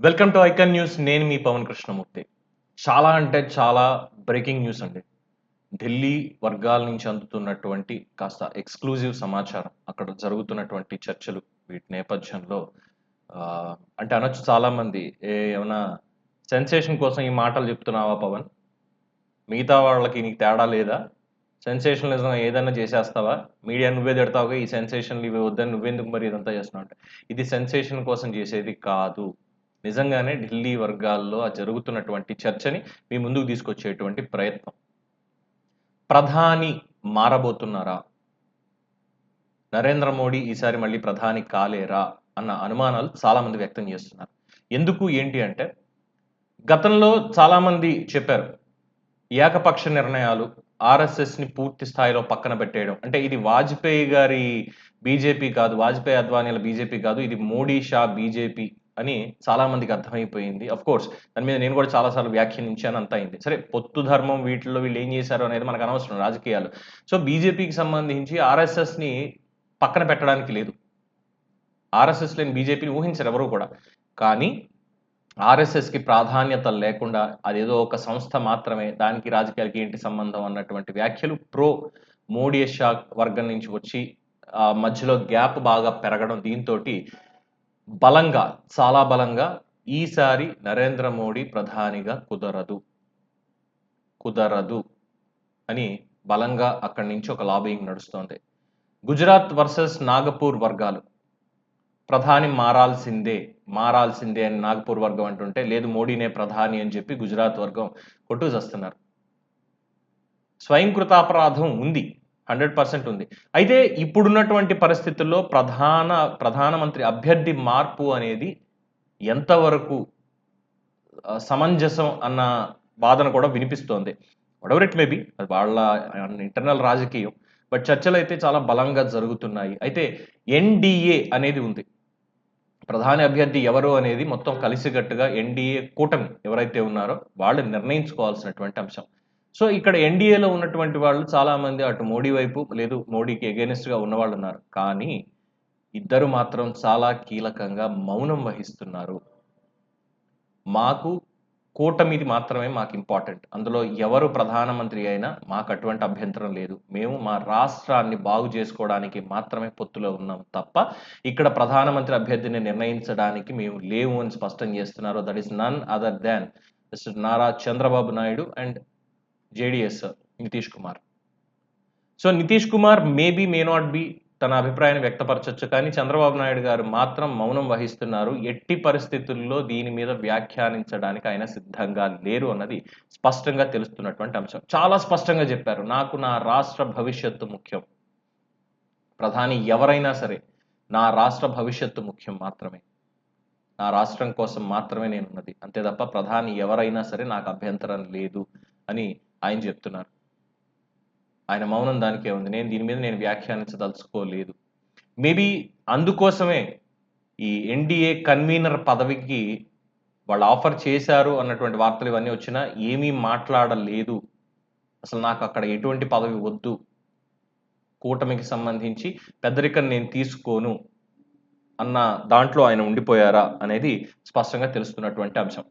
Welcome to icon news. నేను మీ పవన్ కృష్ణమూర్తి. చాలా అంటే చాలా బ్రేకింగ్ న్యూస్ అండి. ఢిల్లీ వర్గాల నుంచి అందుతున్నటువంటి కాస్త ఎక్స్క్లూజివ్ సమాచారం అక్కడ జరుగుతున్నటువంటి చర్చలు వీటి నేపథ్యంలో అంటే అనొచ్చు చాలామంది. ఏ ఏమైనా సెన్సేషన్ కోసం ఈ మాటలు చెప్తున్నావా పవన్? మిగతా వాళ్ళకి నీకు తేడా లేదా? సెన్సేషనలిజం ఏదైనా చేసేస్తావా? మీడియా నువ్వే తిడతావుగా ఈ సెన్సేషన్లు ఇవి వద్దని నువ్వెందుకు మరి ఇదంతా చేస్తున్నావు అంటే? ఇది సెన్సేషన్ కోసం చేసేది కాదు. నిజంగానే ఢిల్లీ వర్గాల్లో ఆ జరుగుతున్నటువంటి చర్చని మీ ముందుకు తీసుకొచ్చేటువంటి ప్రయత్నం. ప్రధాని మారబోతున్నారా? నరేంద్ర మోడీ ఈసారి మళ్ళీ ప్రధాని కాలేరా? అన్న అనుమానాలు చాలా మంది వ్యక్తం చేస్తున్నారు. ఎందుకు? ఏంటి అంటే గతంలో చాలా మంది చెప్పారు ఏకపక్ష నిర్ణయాలు ఆర్ఎస్ఎస్ని పూర్తి స్థాయిలో పక్కన పెట్టేయడం. అంటే ఇది వాజ్పేయి గారి బీజేపీ కాదు వాజ్పేయి అద్వానీల బీజేపీ కాదు ఇది మోడీ షా బీజేపీ అని చాలా మందికి అర్థమైపోయింది. అఫ్ కోర్స్ దాని మీద నేను కూడా చాలాసార్లు వ్యాఖ్యానించాను అంత అయింది. సరే పొత్తు ధర్మం వీటిలో వీళ్ళు ఏం చేశారు అనేది మనకు అనవసరం రాజకీయాలు. సో బీజేపీకి సంబంధించి ఆర్ఎస్ఎస్ని పక్కన పెట్టడానికి లేదు. ఆర్ఎస్ఎస్ లేని బీజేపీని ఊహించరు ఎవరు కూడా. కానీ ఆర్ఎస్ఎస్కి ప్రాధాన్యత లేకుండా అదేదో ఒక సంస్థ మాత్రమే దానికి రాజకీయాలకి ఏంటి సంబంధం అన్నటువంటి వ్యాఖ్యలు ప్రో మోడీ షా వర్గం నుంచి వచ్చి ఆ మధ్యలో గ్యాప్ బాగా పెరగడం దీంతో బలంగా చాలా బలంగా ఈసారి నరేంద్ర మోడీ ప్రధానిగా కుదరదు. కుదరదు అని బలంగా అక్కడి నుంచి ఒక లాబింగ్ నడుస్తోంది. గుజరాత్ వర్సెస్ నాగపూర్ వర్గాలు. ప్రధాని మారాల్సిందే మారాల్సిందే అని నాగపూర్ వర్గం అంటుంటే లేదు మోడీనే ప్రధాని అని చెప్పి గుజరాత్ వర్గం కొట్టు చేస్తున్నారు. స్వయంకృతాపరాధం ఉంది. హండ్రెడ్ పర్సెంట్ ఉంది. అయితే ఇప్పుడున్నటువంటి పరిస్థితుల్లో ప్రధాన ప్రధానమంత్రి అభ్యర్థి మార్పు అనేది ఎంతవరకు సమంజసం అన్న వాదన కూడా వినిపిస్తోంది. వడవర్ ఇట్ మేబీ అది వాళ్ళ ఇంటర్నల్ రాజకీయం. బట్ చర్చలు అయితే చాలా బలంగా జరుగుతున్నాయి. అయితే ఎన్డీఏ అనేది ఉంది. ప్రధాని అభ్యర్థి ఎవరు అనేది మొత్తం కలిసికట్టుగా ఎన్డీఏ కూటమి ఎవరైతే ఉన్నారో వాళ్ళు నిర్ణయించుకోవాల్సినటువంటి అంశం. సో ఇక్కడ ఎన్డీఏలో ఉన్నటువంటి వాళ్ళు చాలామంది అటు మోడీ వైపు లేదు మోడీకి ఎగెనెస్ట్గా ఉన్నవాళ్ళు ఉన్నారు. కానీ ఇద్దరు మాత్రం చాలా కీలకంగా మౌనం వహిస్తున్నారు. మాకు కూటమిది మాత్రమే మాకు ఇంపార్టెంట్ అందులో ఎవరు ప్రధానమంత్రి అయినా మాకు అటువంటి అభ్యంతరం లేదు. మేము మా రాష్ట్రాన్ని బాగు చేసుకోవడానికి మాత్రమే పొత్తులో ఉన్నాం తప్ప ఇక్కడ ప్రధానమంత్రి అభ్యర్థిని నిర్ణయించడానికి మేము లేవు అని స్పష్టం చేస్తున్నారు. That is none other than mister Nara Chandrababu Naidu and JDS Nitish Kumar. So Nitish Kumar maybe may not be తన అభిప్రాయాన్ని వ్యక్తపరచవచ్చు కానీ చంద్రబాబు నాయుడు గారు మాత్రం మౌనం వహిస్తున్నారు. ఎట్టి పరిస్థితుల్లో దీని మీద వ్యాఖ్యానించడానికి ఆయన సిద్ధంగా లేరు అన్నది స్పష్టంగా తెలుస్తున్నటువంటి అంశం. చాలా స్పష్టంగా చెప్పారు. నాకు నా రాష్ట్ర భవిష్యత్తు ముఖ్యం. ప్రధాని ఎవరైనా సరే నా రాష్ట్ర భవిష్యత్తు ముఖ్యం మాత్రమే. నా రాష్ట్రం కోసం మాత్రమే నేను ఉన్నది అంతే తప్ప ప్రధాని ఎవరైనా సరే నాకు అభ్యంతరం లేదు అని ఆయన చెప్తున్నారు. ఆయన మౌనం దానికే ఉంది. నేను దీని మీద నేను వ్యాఖ్యానించదలుచుకోలేదు. మేబీ అందుకోసమే ఈ ఎన్డీఏ కన్వీనర్ పదవికి వాళ్ళు ఆఫర్ చేశారు అన్నటువంటి వార్తలు ఇవన్నీ వచ్చినా ఏమీ మాట్లాడలేదు. అసలు నాకు అక్కడ ఎటువంటి పదవి వద్దు. కూటమికి సంబంధించి పెద్దరికం నేను తీసుకోను అన్న దాంట్లో ఆయన ఉండిపోయారా అనేది స్పష్టంగా తెలుస్తున్నటువంటి అంశం.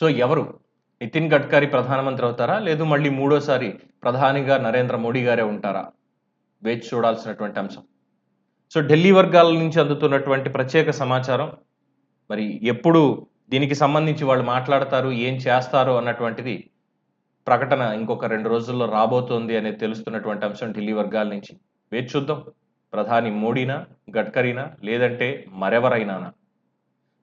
సో ఎవరు? నితిన్ గడ్కరీ ప్రధానమంత్రి అవుతారా? లేదు మళ్ళీ మూడోసారి ప్రధానిగా నరేంద్ర మోడీ గారే ఉంటారా? వేచి చూడాల్సినటువంటి అంశం. సో ఢిల్లీ వర్గాల నుంచి అందుతున్నటువంటి ప్రత్యేక సమాచారం మరి ఎప్పుడు దీనికి సంబంధించి వాళ్ళు మాట్లాడతారు ఏం చేస్తారు అన్నటువంటిది ప్రకటన ఇంకొక రెండు రోజుల్లో రాబోతోంది అనేది తెలుస్తున్నటువంటి అంశం ఢిల్లీ వర్గాల నుంచి. వేచి చూద్దాం. ప్రధాని మోడీనా గడ్కరీనా లేదంటే మరెవరైనానా?